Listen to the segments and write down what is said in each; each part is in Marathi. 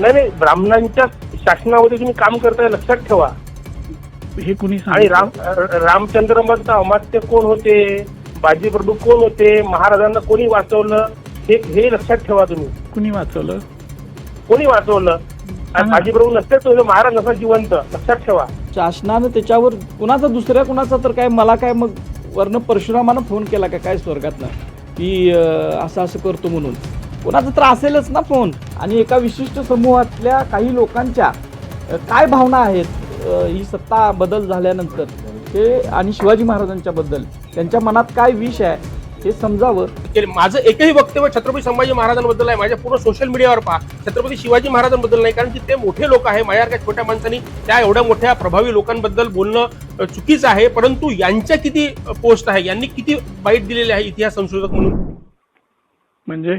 नाही नाही ब्राह्मणांच्या शासनामध्ये तुम्ही काम करताय लक्षात ठेवा. हे कुणी आणि राम रामचंद्र मधलं अमात्य कोण होते? बाजीप्रभू कोण होते? महाराजांना कोणी वाचवलं? हे हे लक्षात ठेवा तुम्ही. कुणी वाचवलं? कोणी वाचवलं? सांगा. बाजीप्रभू नसते तो महाराज नसा जिवंत. लक्षात ठेवा. शासनानं त्याच्यावर कुणाचा दुसऱ्या कुणाचा तर काय मला काय मग वर्ण परशुरामानं फोन केला का? काय स्वर्गातनं? की असं असं करतो म्हणून. कुणाचा तर असेलच ना फोन? आणि एका विशिष्ट समूहातल्या काही लोकांच्या काय भावना आहेत ही सत्ता बदल झाल्यानंतर? हे आणि शिवाजी महाराजांच्या बद्दल त्यांच्या मनात काय विष आहे हे समजावं. माझं एकही वक्तव्य छत्रपती संभाजी महाराजांबद्दल आहे. माझ्या पूर्ण सोशल मीडियावर पहा. छत्रपती शिवाजी महाराजांबद्दल नाही कारण की ते मोठे लोक आहे. माझ्यासारख्या छोट्या माणसांनी त्या एवढ्या मोठ्या प्रभावी लोकांबद्दल बोलणं चुकीचं आहे. परंतु यांच्या किती पोस्ट आहे? यांनी किती बाईट दिलेले आहे इतिहास संशोधक म्हणून? म्हणजे?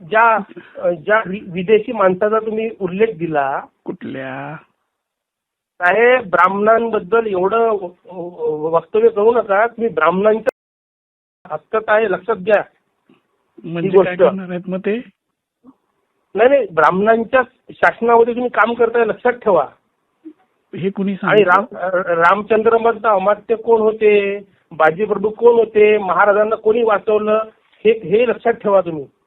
ज्या ज्या विदेशी माणसाचा तुम्ही उल्लेख दिला कुठल्या? साहेब ब्राह्मणांबद्दल एवढं वक्तव्य करू नका. तुम्ही ब्राह्मणांच्या हक्कात आहे लक्षात घ्या. म्हणजे काय गोष्ट. मग ते? नाही नाही ब्राह्मणांच्या शासनामध्ये तुम्ही काम करताय लक्षात ठेवा. हे कुणी आणि राम रामचंद्र मधलं अमात्य कोण होते? बाजीप्रभू कोण होते? महाराजांना कोणी वाचवलं? हे हे लक्षात ठेवा तुम्ही.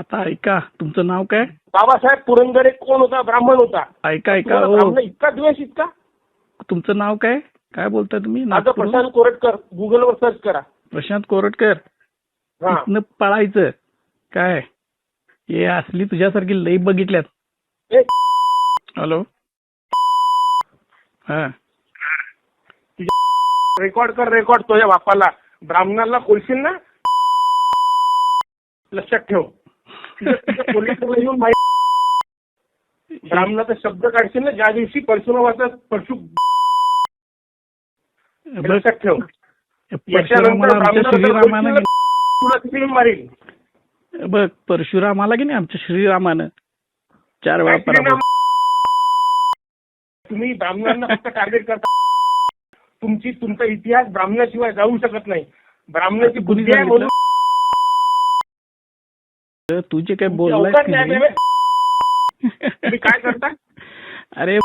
आता ऐका तुमचं नाव काय? बाबासाहेब पुरंदरे कोण होता? ब्राह्मण होता. ऐका ऐका तुम्हाला हो. ब्राह्मण इतका द्वेष इतका? तुमचं नाव काय? काय बोलताय तुम्ही? माझं नागपूरहून? प्रशांत कोरटकर. गुगलवर सर्च करा. प्रशांत कोरटकर? हा. इथनं पळायचं. काय? हे असली तुझ्यासारखी लई बघितल्यात. ए, हॅलो. हा. रेकॉर्ड कर रेकॉर्ड तुझ्या बापाला. ब्राह्मणाला बोलशील ना? लक्षात ठेव. कोल्हापूरला येऊन माहिती ब्राह्मणाचा शब्द काढशील ना ज्या दिवशी परशुरामाचा परशु लक्षात ठेव. मारील. बघ परशुरामाला की नाही आमच्या श्रीरामानं? चार वेळा पराभव. तुम्ही ब्राह्मणांना फक्त टार्गेट करता. तुमची तुमचा इतिहास ब्राह्मणाशिवाय जाऊ शकत नाही. ब्राह्मणाची बुद्धी आहे? म्हणून तू जे काय की नाही तुम्ही काय करता अरे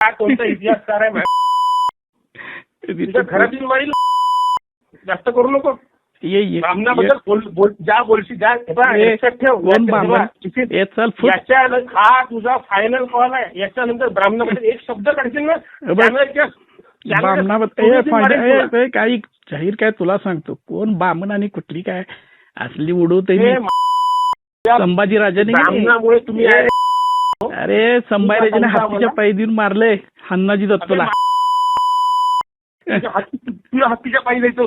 काय कोणता इतिहासकार आहे माहिती? तुझ्या घरात येऊन मारील जास्त करू नको ये ये ब्राह्मणाबद्दल बोल बोल ज्या बोलशी ज्या हे बघ, ये. लक्षात ठेव कोण लक्षात ब्राह्मण? ठेवा. ये चल फुट याच्या हा तुझा फायनल कॉल आहे याच्यानंतर ब्राह्मणाबद्दल एक शब्द काढशील ना ए, फायदा- ए. ए, काही जाहीर काय तुला सांगतो कोण बामण आणि कुठली काय असली उडवते हे राजाने ब्राह्मणामुळे तुम्ही आहे. अरे संभाजीराजाने तुला सांगता हत्तीच्या? पायी देऊन मारले हन्नाजी दत्तला. तुझ्या हत्तीच्या पायी जायचं.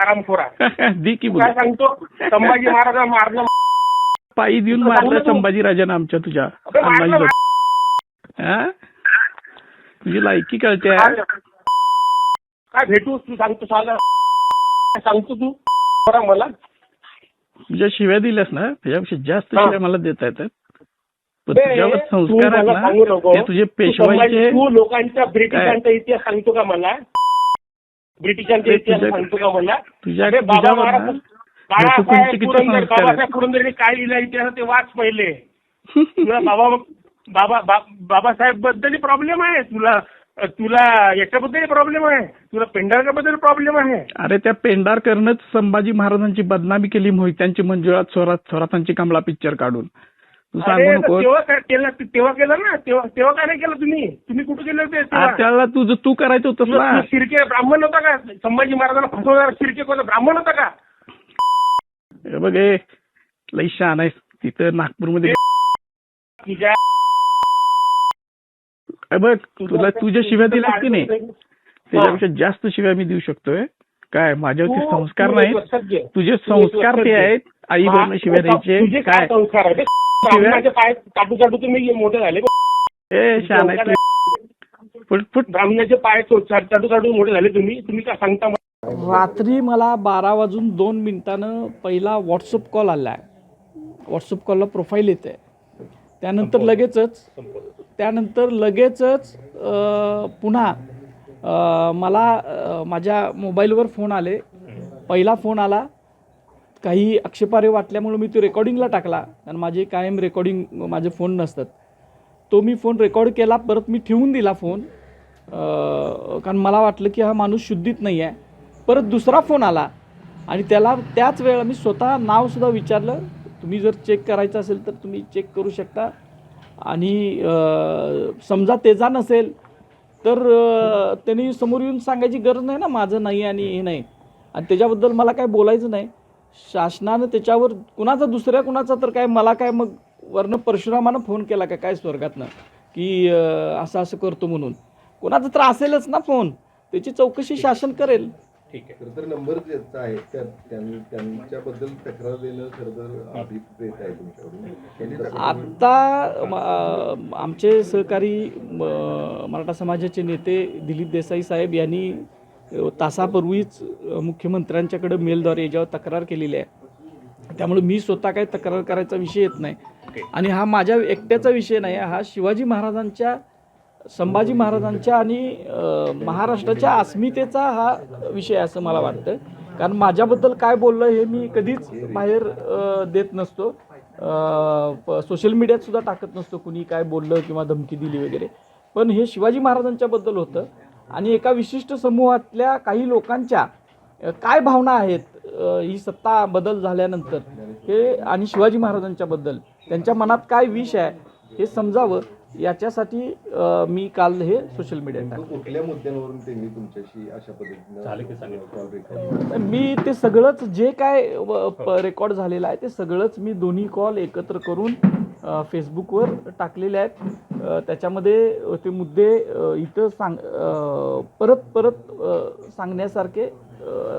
आरामखोरा दी की बोल. काय सांगतो? संभाजी महाराजांना मारलं. पायी देऊन मारलं सांगू नको. संभाजी राजाने आमच्या तुझ्या हन्नाजी दत्त? तुझी लायकी कळते. काय भेटू तू सांगतो सांगतो तू? मला तुझ्या शिव्या दिल्यास ना त्याच्यापेक्षा जास्त. शिव्या मला देता येतात पण तुझ्यावर संस्कार आहेत सांगू ना. ते तुझे पेशवाईचे तू लोकांच्या ब्रिटिशांचा इतिहास सांगतो का मला ब्रिटिशांचा इतिहास सांगतो का मला तुझ्या पुरंदर. बाबासाहेब पुरंदरेने काय लिहिलं इतिहास ते वाच पहिले तुला बाबा बाबा बाबासाहेबबद्दल प्रॉब्लेम आहे तुला तुला याच्याबद्दल प्रॉब्लेम आहे. तुला पेंढारकरबद्दल प्रॉब्लेम आहे. अरे त्या पेंढारकरनंच संभाजी महाराजांची बदनामी केली मोहित्यांची मंजुळात स्वरात स्वरातांची कमला पिक्चर काढून. तेव्हा काय केलं तेव्हा केलं ना? तेव्हा तेव्हा काय नाही केलं तुम्ही? तुम्ही कुठे केले होते? त्याला तुझं तू करायचं तुला शिर्के ब्राह्मण होता का? संभाजी महाराजांना फसवणारा शिर्के कोणता? ब्राह्मण होता का? बघ हे लई शहाण आहेस. तिथं नागपूरमध्ये बघ तुला तुझ्या शिव्या दिल्यास की नाही? त्याच्यापेक्षा जास्त शिव्या मी देऊ शकतोय. काय माझ्यावरती संस्कार घे. तुझे संस्कार ते. आहेत. आई बहिणी शिव्या द्यायचे. काय काय? संस्कार आहे ब्राह्मणाचे पाय चाटू चाटू तुम्ही मोठे झाले. ए शहाण आहे तू. Foot foot. ब्राह्मणाचे पाय चाटू चाटू मोठे झाले तुम्ही. तुम्ही काय सांगता? रात्री मला बारा वाजून दोन मिनिटानं पहिला व्हॉट्सअप कॉल आला आहे व्हॉट्सअप कॉलला प्रोफाईल येते त्यानंतर लगेचच त्यानंतर लगेचच पुन्हा मला माझ्या मोबाईलवर फोन आले. पहिला फोन आला. काही आक्षेपारे वाटल्यामुळे मी तो रेकॉर्डिंगला टाकला. कारण माझे कायम रेकॉर्डिंग माझे फोन नसतात. तो मी फोन रेकॉर्ड केला परत मी ठेवून दिला फोन. कारण मला वाटलं की हा माणूस शुद्धीत नाही आहे परत दुसरा फोन आला. आणि त्याला त्याच वेळेला मी स्वतः नावसुद्धा विचारलं. तुम्ही जर चेक करायचं असेल तर तुम्ही चेक करू शकता. आणि समजा तेजा नसेल तर त्यांनी समोर येऊन सांगायची गरज नाही ना माझं नाही आणि हे नाही. आणि त्याच्याबद्दल मला काय बोलायचं नाही. शासनानं त्याच्यावर कुणाचा दुसऱ्या कुणाचा तर काय मला काय मग वरनं परशुरामानं फोन केला का काय स्वर्गातनं? की असं असं करतो म्हणून. कुणाचं तर असेलच ना फोन. त्याची चौकशी शासन करेल. खरं तर नंबर ज्याचा आहे त्या त्यां- त्यांच्याबद्दल तक्रार देणं खरं तर अभिप्रेत आहे तुमच्याकडून. आता आमचे सहकारी म, मराठा समाजाचे नेते दिलीप देसाई साहेब यांनी तासापूर्वीच मुख्यमंत्र्यांच्याकडे मेलद्वारे याच्यावर तक्रार केलेली आहे. त्यामुळे मी स्वतः काही तक्रार करायचा विषय येत नाही. आणि हा माझ्या एकट्याचा विषय नाही हा शिवाजी महाराजांच्या संभाजी महाराजांच्या आणि महाराष्ट्राच्या अस्मितेचा हा विषय असं मला वाटतं. कारण माझ्याबद्दल काय बोललं हे मी कधीच बाहेर देत नसतो. सोशल मीडियात सुद्धा टाकत नसतो कुणी काय बोललं किंवा धमकी दिली वगैरे. पण हे शिवाजी महाराजांच्याबद्दल होतं. आणि एका विशिष्ट समूहातल्या काही लोकांच्या काय भावना आहेत ही सत्ता बदल झाल्यानंतर हे आणि शिवाजी महाराजांच्याबद्दल त्यांच्या मनात काय विष आहे हे समजावं. याच्यासाठी मी काल हे सोशल मीडियात टाकलं. कुठल्या मुद्द्यांवरून त्यांनी तुमच्याशी अशा पद्धतीनं मी ते सगळंच जे काय रेकॉर्ड झालेलं आहे ते सगळंच मी दोन्ही कॉल एकत्र करून फेसबुकवर टाकलेले आहेत. त्याच्यामध्ये ते मुद्दे इथं सांग परत परत सांगण्यासारखे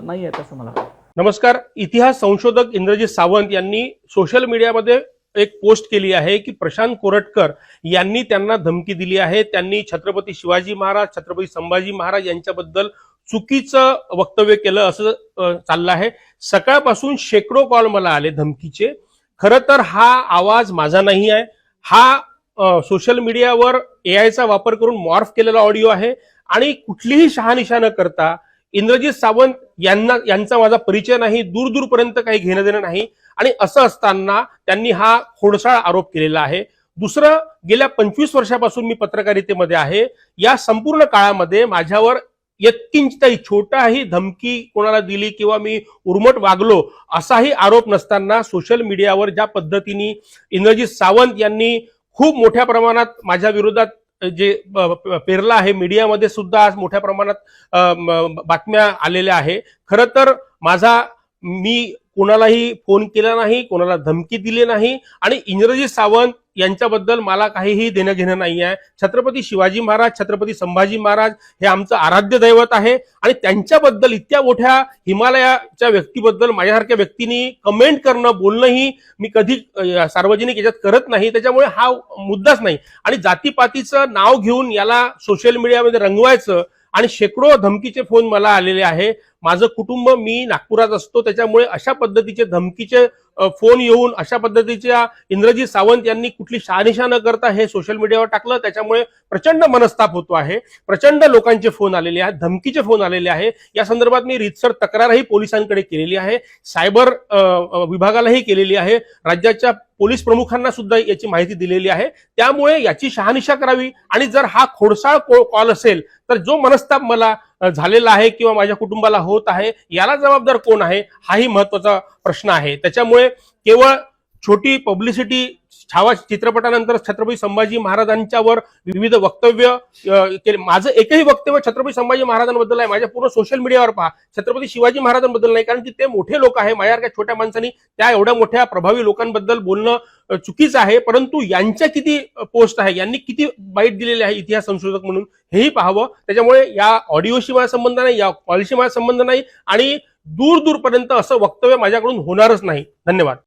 नाही आहेत असं मला नमस्कार. इतिहास संशोधक इंद्रजित सावंत यांनी सोशल मीडियामध्ये एक पोस्ट केली आहे की प्रशांत कोरटकर यांनी त्यांना धमकी दिली आहे. त्यांनी छत्रपती शिवाजी महाराज छत्रपती संभाजी महाराज यांच्याबद्दल चुकीचं वक्तव्य केलं असं चाललं आहे. सकाळपासून शेकडो कॉल मला आले धमकीचे. खरं तर हा आवाज माझा नाही आहे. हा सोशल मीडियावर एआयचा वापर करून मॉर्फ केलेला ऑडिओ आहे. आणि कुठलीही शहानिशा न करता इंद्रजित सावंत यांना यांचा माझा परिचय नाही. दूर दूरपर्यंत काही घेणं देणं नाही. आणि असं असताना त्यांनी हा खोडसाळ आरोप केलेला आहे. दुसरं गेल्या पंचवीस वर्षापासून मी पत्रकारितेमध्ये आहे. या संपूर्ण काळामध्ये माझ्यावर यत्किंचितही छोटाही धमकी कोणाला दिली किंवा मी उर्मट वागलो असाही आरोप नसताना सोशल मीडियावर ज्या पद्धतीने इंद्रजीत सावंत यांनी खूप मोठ्या प्रमाणात माझ्या विरोधात जे पेरला पेरलं आहे मीडियामध्ये सुद्धा आज मोठ्या प्रमाणात बातम्या आलेल्या आहे. खरं तर माझा मी कोणालाही फोन केला नाही कोणाला धमकी दिली नाही. आणि इंग्रजी सावंत यांच्याबद्दल मला काहीही देणं घेणं नाही आहे छत्रपती शिवाजी महाराज छत्रपती संभाजी महाराज हे आमचं आराध्य दैवत आहे. आणि त्यांच्याबद्दल इतक्या मोठ्या हिमालयाच्या व्यक्तीबद्दल माझ्यासारख्या व्यक्तींनी कमेंट करणं बोलणंही मी कधी सार्वजनिक याच्यात करत नाही. त्याच्यामुळे हा मुद्दाच नाही. आणि जातीपातीचं नाव घेऊन याला सोशल मीडियामध्ये रंगवायचं आणि शेकडो धमकीचे फोन मला आलेले आहे. माझं कुटुंब मी नागपुरात असतो त्याच्यामुळे अशा पद्धतीचे धमकीचे फोन येऊन अशा पद्धतीच्या इंद्रजी सावंत यांनी कुठली शहानिशा न करता हे सोशल मीडियावर टाकलं. त्याच्यामुळे प्रचंड मनस्ताप होतो आहे. प्रचंड लोकांचे फोन आलेले आहेत धमकीचे फोन आलेले आहे. या संदर्भात मी रितसर तक्रारही पोलिसांकडे केलेली आहे. सायबर विभागालाही केलेली आहे. राज्याच्या पोलीस प्रमुखांना सुद्धा याची माहिती दिलेली आहे. त्यामुळे याची शहानिशा करावी. आणि जर हा खोडसाळ कॉल असेल तर जो मनस्ताप मला झालेला आहे किंवा माझ्या कुटुंबाला होत आहे याला जबाबदार कोण आहे? हाही महत्त्वाचा प्रश्न आहे. त्याच्यामुळे केवळ छोटी पब्लिसिटी छावा चित्रपटानंतर छत्रपती संभाजी महाराजांच्यावर विविध वक्तव्य केले. माझं एकही वक्तव्य छत्रपती संभाजी महाराजांबद्दल आहे माझ्या पूर्ण सोशल मीडियावर पहा. छत्रपती शिवाजी महाराजांबद्दल नाही कारण की ते मोठे लोक आहे. माझ्यासारख्या छोट्या माणसांनी त्या एवढ्या मोठ्या प्रभावी लोकांबद्दल बोलणं चुकीचं आहे. परंतु यांच्या किती पोस्ट आहे यांनी किती बाईट दिलेले आहे इतिहास संशोधक म्हणून हेही पाहावं. त्याच्यामुळे या ऑडिओशी माझा संबंध नाही या कॉलशी माझा संबंध नाही आणि दूर दूरपर्यंत असं वक्तव्य माझ्याकडून होणारच नाही. धन्यवाद.